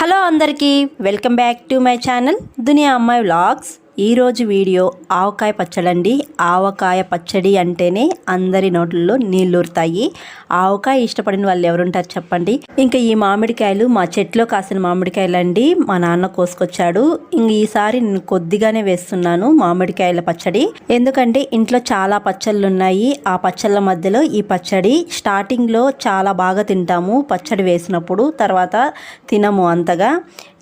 Hello అందరికీ welcome back to my channel Duniya Ammayi vlogs. ఈరోజు video ఆవకాయ పచ్చడి అండి ఆవకాయ పచ్చడి అంటేనే అందరి నోట్లలో నీళ్ళూరుతాయి. ఆవకాయ ఇష్టపడిన వాళ్ళు ఎవరుంటారు చెప్పండి. ఇంకా ఈ మామిడికాయలు మా చెట్లో కాసిన మామిడికాయలు అండి మా నాన్న కోసుకొచ్చాడు. ఇంక ఈసారి నేను కొద్దిగానే వేస్తున్నాను మామిడికాయల పచ్చడి. ఎందుకంటే ఇంట్లో చాలా పచ్చళ్ళు ఉన్నాయి ఆ పచ్చళ్ళ మధ్యలో ఈ పచ్చడి స్టార్టింగ్లో చాలా బాగా తింటాము పచ్చడి వేసినప్పుడు తర్వాత తినము అంతగా.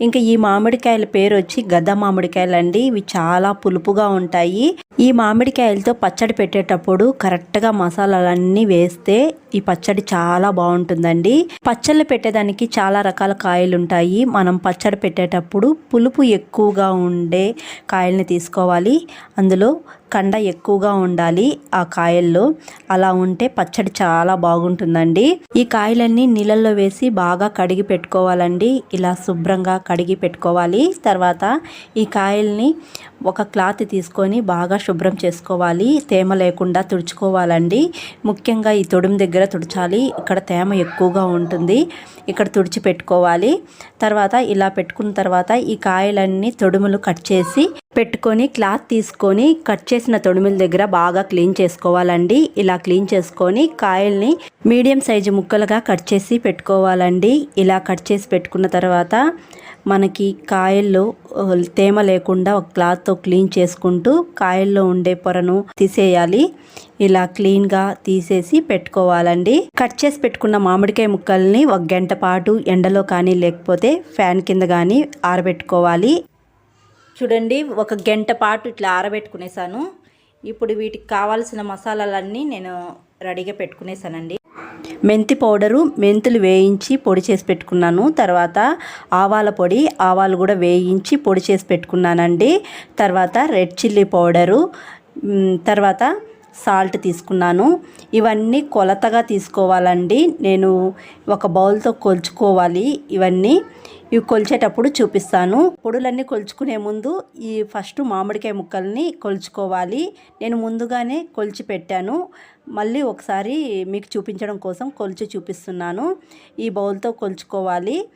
ఇంకా ఈ మామిడికాయల పేరు వచ్చి గద్ద మామిడికాయలు అండి ఇవి చాలా చాలా పులుపుగా ఉంటాయి. ఈ మామిడికాయలతో పచ్చడి పెట్టేటప్పుడు కరెక్ట్గా మసాలాలన్నీ వేస్తే ఈ పచ్చడి చాలా బాగుంటుందండి. పచ్చళ్ళు పెట్టేదానికి చాలా రకాల కాయలు ఉంటాయి మనం పచ్చడి పెట్టేటప్పుడు పులుపు ఎక్కువగా ఉండే కాయల్ని తీసుకోవాలి. అందులో కండ ఎక్కువగా ఉండాలి ఆ కాయల్లో. అలా ఉంటే పచ్చడి చాలా బాగుంటుందండి. ఈ కాయలన్నీ నీళ్ళల్లో వేసి బాగా కడిగి పెట్టుకోవాలండి. ఇలా శుభ్రంగా కడిగి పెట్టుకోవాలి. తర్వాత ఈ కాయల్ని ఒక క్లాత్ తీసుకొని బాగా శుభ్రం చేసుకోవాలి తేమ లేకుండా తుడుచుకోవాలండి. ముఖ్యంగా ఈ తొడుము దగ్గర తుడచాలి. ఇక్కడ తేమ ఎక్కువగా ఉంటుంది. ఇక్కడ తుడిచి పెట్టుకోవాలి. తర్వాత ఇలా పెట్టుకున్న తర్వాత ఈ కాయలన్నీ తొడుములు కట్ చేసి పెట్టుకొని క్లాత్ తీసుకొని కట్ చేసిన తొడుముల దగ్గర బాగా క్లీన్ చేసుకోవాలండి. ఇలా క్లీన్ చేసుకొని కాయల్ని మీడియం సైజు ముక్కలుగా కట్ చేసి పెట్టుకోవాలండి. ఇలా కట్ చేసి పెట్టుకున్న తర్వాత మనకి కాయల్లో తేమ లేకుండా ఒక క్లాత్తో క్లీన్ చేసుకుంటూ కాయల్లో ఉండే పొరను తీసేయాలి. ఇలా క్లీన్గా తీసేసి పెట్టుకోవాలండి. కట్ చేసి పెట్టుకున్న మామిడికాయ ముక్కల్ని ఒక గంట పాటు ఎండలో కానీ లేకపోతే ఫ్యాన్ కింద కానీ ఆరబెట్టుకోవాలి. చూడండి ఒక గంట పాటు ఇట్లా ఆరబెట్టుకునేసాను. ఇప్పుడు వీటికి కావాల్సిన మసాలాలన్నీ నేను రెడీగా పెట్టుకునేసానండి. మెంతి పౌడరు మెంతులు వేయించి పొడి చేసి పెట్టుకున్నాను. తర్వాత ఆవాల పొడి ఆవాలు కూడా వేయించి పొడి చేసి పెట్టుకున్నానండి. తర్వాత రెడ్ చిల్లీ పౌడరు తర్వాత సాల్ట్ తీసుకున్నాను. ఇవన్నీ కొలతగా తీసుకోవాలండి. నేను ఒక బౌల్తో కొలుచుకోవాలి ఇవన్నీ. ఇవి కొలిచేటప్పుడు చూపిస్తాను. పొడులన్నీ కొలుచుకునే ముందు ఈ ఫస్ట్ మామిడికాయ ముక్కల్ని కొలుచుకోవాలి. నేను ముందుగానే కొలిచి పెట్టాను. మళ్ళీ ఒకసారి మీకు చూపించడం కోసం కొలిచి చూపిస్తున్నాను. ఈ బౌల్తో కొలుచుకోవాలి.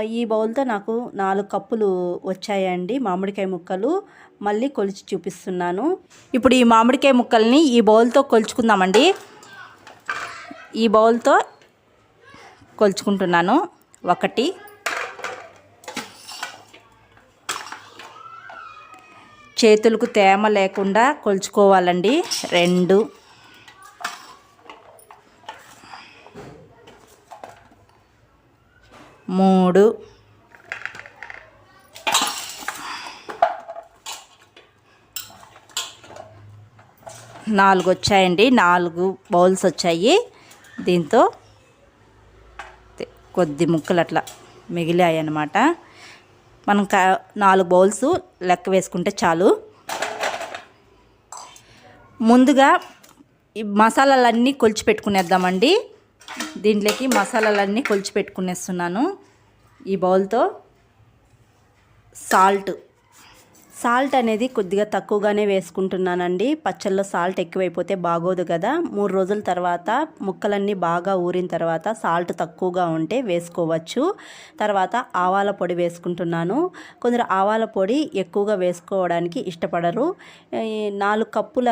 ఈ బౌల్తో నాకు నాలుగు కప్పులు వచ్చాయండి మామిడికాయ ముక్కలు. మళ్ళీ కొలిచి చూపిస్తున్నాను. ఇప్పుడు ఈ మామిడికాయ ముక్కల్ని ఈ బౌల్తో కొలుచుకుందామండి. ఈ బౌల్తో కొలుచుకుంటున్నాను. ఒకటి. చేతులకు తేమ లేకుండా కొలుచుకోవాలండి. రెండు. మూడు. నాలుగు వచ్చాయండి. నాలుగు బౌల్స్ వచ్చాయి. దీంతో కొద్ది ముక్కలు అట్లా మిగిలాయి అన్నమాట మనం క నాలుగు బౌల్స్ లెక్క వేసుకుంటే చాలు. ముందుగా ఈ మసాలాలన్నీ కొలిచి పెట్టుకునేద్దామండి. దీంట్లోకి మసాలాలన్నీ కొలిచి పెట్టుకునేస్తున్నాను ఈ బౌల్తో సాల్ట్. సాల్ట్ అనేది కొద్దిగా తక్కువగానే వేసుకుంటున్నానండి. పచ్చళ్ళలో సాల్ట్ ఎక్కువైపోతే బాగోదు కదా. మూడు రోజుల తర్వాత ముక్కలన్నీ బాగా ఊరిన తర్వాత సాల్ట్ తక్కువగా ఉంటే వేసుకోవచ్చు. తర్వాత ఆవాల పొడి వేసుకుంటున్నాను. కొందరు ఆవాల పొడి ఎక్కువగా వేసుకోవడానికి ఇష్టపడరు. నాలుగు కప్పుల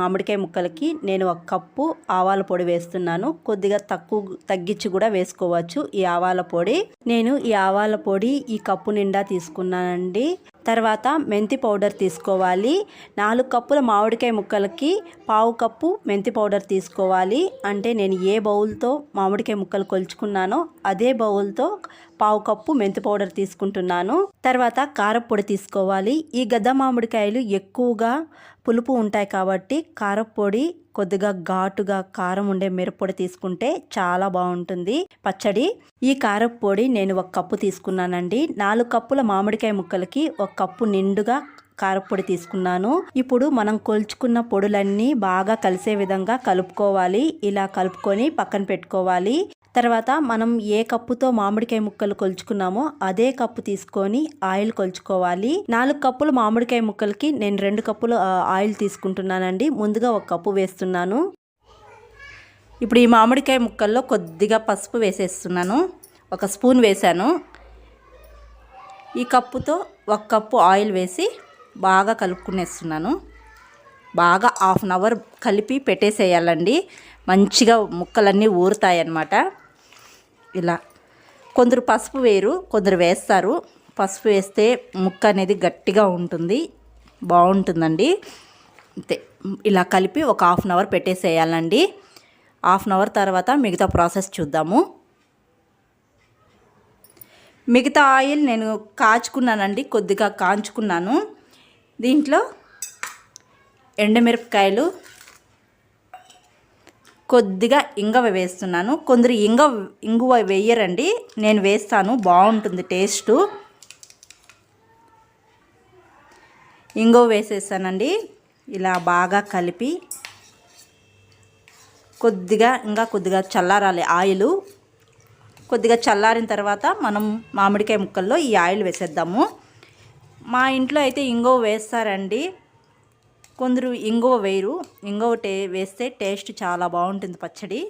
మామిడికాయ ముక్కలకి నేను ఒక కప్పు ఆవాల పొడి వేస్తున్నాను. కొద్దిగా తక్కువ తగ్గించి కూడా వేసుకోవచ్చు ఈ ఆవాల పొడి. నేను ఈ ఆవాల పొడి ఈ కప్పు నిండా తీసుకున్నానండి. తర్వాత మెంతి పౌడర్ తీసుకోవాలి. నాలుగు కప్పుల మామిడికాయ ముక్కలకి పావు కప్పు మెంతి పౌడర్ తీసుకోవాలి. అంటే నేను ఏ బౌల్తో మామిడికాయ ముక్కలు కొలుచుకున్నానో అదే బౌల్తో పావు కప్పు మెంతి పౌడర్ తీసుకుంటున్నాను. తర్వాత కారపొడి తీసుకోవాలి. ఈ గద్ద మామిడికాయలు ఎక్కువగా పులుపు ఉంటాయి కాబట్టి కారపొడి కొద్దిగా ఘాటుగా కారం ఉండే మిరప్పొడి తీసుకుంటే చాలా బాగుంటుంది. పచ్చడి. ఈ కారపొడి నేను ఒక కప్పు తీసుకున్నానండి. నాలుగు కప్పుల మామిడికాయ ముక్కలకి ఒక కప్పు నిండుగా కారపొడి తీసుకున్నాను. ఇప్పుడు మనం కొలుచుకున్న పొడులన్నీ బాగా కలిసే విధంగా కలుపుకోవాలి. ఇలా కలుపుకొని పక్కన పెట్టుకోవాలి. తర్వాత మనం ఏ కప్పుతో మామిడికాయ ముక్కలు కొలుచుకున్నామో అదే కప్పు తీసుకొని ఆయిల్ కొలుచుకోవాలి. నాలుగు కప్పులు మామిడికాయ ముక్కలకి నేను రెండు కప్పులు ఆయిల్ తీసుకుంటున్నానండి. ముందుగా ఒక కప్పు వేస్తున్నాను. ఇప్పుడు ఈ మామిడికాయ ముక్కల్లో కొద్దిగా పసుపు వేసేస్తున్నాను. ఒక స్పూన్ వేసాను ఈ కప్పుతో ఒక కప్పు ఆయిల్ వేసి బాగా కలుపుకునేస్తున్నాను. బాగా హాఫ్ అన్ అవర్ కలిపి పెట్టేసేయాలండి. మంచిగా ముక్కలన్నీ ఊరుతాయి అన్నమాట ఇలా. కొందరు పసుపు వేరు కొందరు వేస్తారు. పసుపు వేస్తే ముక్క అనేది గట్టిగా ఉంటుంది బాగుంటుందండి. అంతే. ఇలా కలిపి ఒక హాఫ్ అన్ అవర్ పెట్టేసేయాలండి. హాఫ్ అన్ అవర్ తర్వాత మిగతా ప్రాసెస్ చూద్దాము. మిగతా ఆయిల్ నేను కాచుకున్నానండి కొద్దిగా కాంచుకున్నాను. దీంట్లో ఎండమిరపకాయలు కొద్దిగా ఇంగవ వేస్తున్నాను. కొందరు ఇంగ ఇంగువ వేయరండి. నేను వేస్తాను. బాగుంటుంది టేస్టు. ఇంగువ వేసేసానండి. ఇలా బాగా కలిపి కొద్దిగా ఇంకా కొద్దిగా చల్లారాలి ఆయిల్. కొద్దిగా చల్లారిన తర్వాత మనం మామిడికాయ ముక్కల్లో ఈ ఆయిల్ వేసేద్దాము. మా ఇంట్లో అయితే ఇంగో వేస్తారండి. కొందరు ఇంగువ వేయరు. ఇంగువ టే వేస్తే టేస్ట్ చాలా బాగుంటుంది పచ్చడి.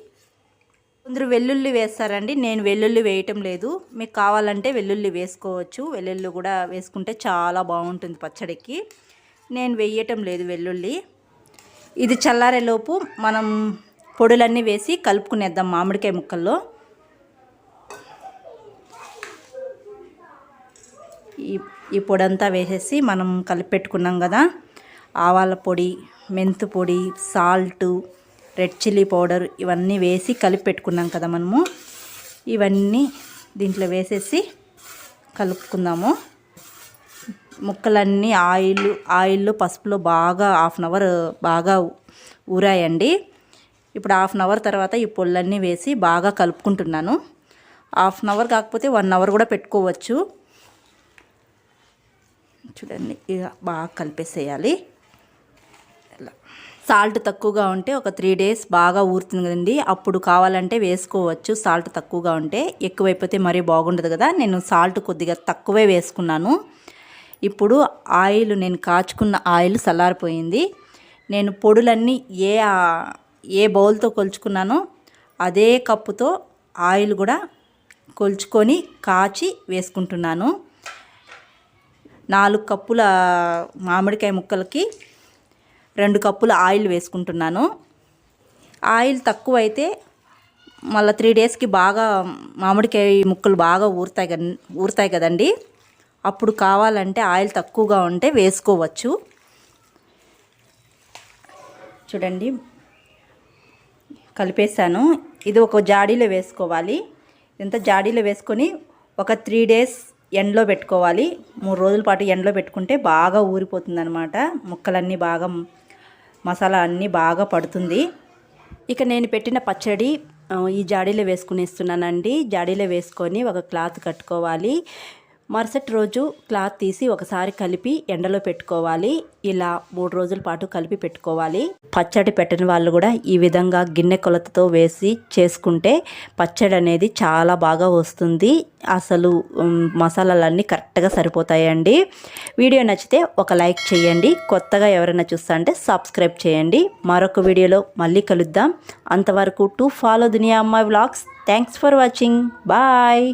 కొందరు వెల్లుల్లి వేస్తారండి. నేను వెల్లుల్లి వేయటం లేదు. మీకు కావాలంటే వెల్లుల్లి వేసుకోవచ్చు. వెల్లుల్లి కూడా వేసుకుంటే చాలా బాగుంటుంది పచ్చడికి. నేను వేయటం లేదు వెల్లుల్లి. ఇది చల్లారేలోపు మనం పొడులన్నీ వేసి కలుపుకునేద్దాం మామిడికాయ ముక్కల్లో. ఈ ఈ పొడంతా వేసేసి మనం కలిపి పెట్టుకున్నాం కదా. ఆవాల పొడి మెంతు పొడి సాల్టు రెడ్ చిల్లీ పౌడర్ ఇవన్నీ వేసి కలిపి పెట్టుకున్నాం కదా మనము. ఇవన్నీ దీంట్లో వేసేసి కలుపుకుందాము. ముక్కలన్నీ ఆయిల్ ఆయిల్ పసుపులో బాగా హాఫ్ అన్ అవర్ బాగా ఊరాయండి. ఇప్పుడు హాఫ్ అన్ అవర్ తర్వాత ఈ పొల్లన్నీ వేసి బాగా కలుపుకుంటున్నాను. హాఫ్ అన్ అవర్ కాకపోతే వన్ అవర్ కూడా పెట్టుకోవచ్చు. చూడండి ఇక బాగా కలిపేసేయాలి. సాల్ట్ తక్కువగా ఉంటే ఒక త్రీ డేస్ బాగా ఊరుతుంది కదండి. అప్పుడు కావాలంటే వేసుకోవచ్చు. సాల్ట్ తక్కువగా ఉంటే ఎక్కువైపోతే మరీ బాగుండదు కదా. నేను సాల్ట్ కొద్దిగా తక్కువే వేసుకున్నాను. ఇప్పుడు ఆయిల్ నేను కాచుకున్న ఆయిల్ చల్లారిపోయింది. నేను పొడులన్నీ ఏ ఏ బౌల్తో కొలుచుకున్నానో అదే కప్పుతో ఆయిల్ కూడా కొలుచుకొని కాచి వేసుకుంటున్నాను. నాలుగు కప్పుల మామిడికాయ ముక్కలకి రెండు కప్పుల ఆయిల్ వేసుకుంటున్నాను. ఆయిల్ తక్కువ అయితే మళ్ళీ త్రీ డేస్కి బాగా మామిడికాయ ముక్కలు బాగా ఊరుతాయి కదా ఊరుతాయి కదండి. అప్పుడు కావాలంటే ఆయిల్ తక్కువగా ఉంటే వేసుకోవచ్చు. చూడండి. కలిపేసాను ఇది ఒక జాడీలో వేసుకోవాలి. ఇంత జాడీలో వేసుకొని ఒక త్రీ డేస్ ఎండలో పెట్టుకోవాలి. మూడు రోజుల పాటు ఎండలో పెట్టుకుంటే బాగా ఊరిపోతుంది అనమాట ముక్కలన్నీ బాగా మసాలా అన్నీ బాగా పడుతుంది. ఇక నేను పెట్టిన పచ్చడి ఈ జాడీలో వేసుకునేస్తున్నానండి. జాడీలో వేసుకొని ఒక క్లాత్ కట్టుకోవాలి. మరుసటి రోజు క్లాత్ తీసి ఒకసారి కలిపి ఎండలో పెట్టుకోవాలి. ఇలా మూడు రోజుల పాటు కలిపి పెట్టుకోవాలి. పచ్చడి పెట్టిన వాళ్ళు కూడా ఈ విధంగా గిన్నె కొలతతో వేసి చేసుకుంటే పచ్చడి అనేది చాలా బాగా వస్తుంది. అసలు మసాలాలన్నీ కరెక్ట్గా సరిపోతాయండి. వీడియో నచ్చితే ఒక లైక్ చేయండి. కొత్తగా ఎవరైనా చూస్తా అంటే సబ్స్క్రైబ్ చేయండి. మరొక వీడియోలో మళ్ళీ కలుద్దాం. అంతవరకు to follow Duniya Ammayi vlogs. Thanks for watching. Bye.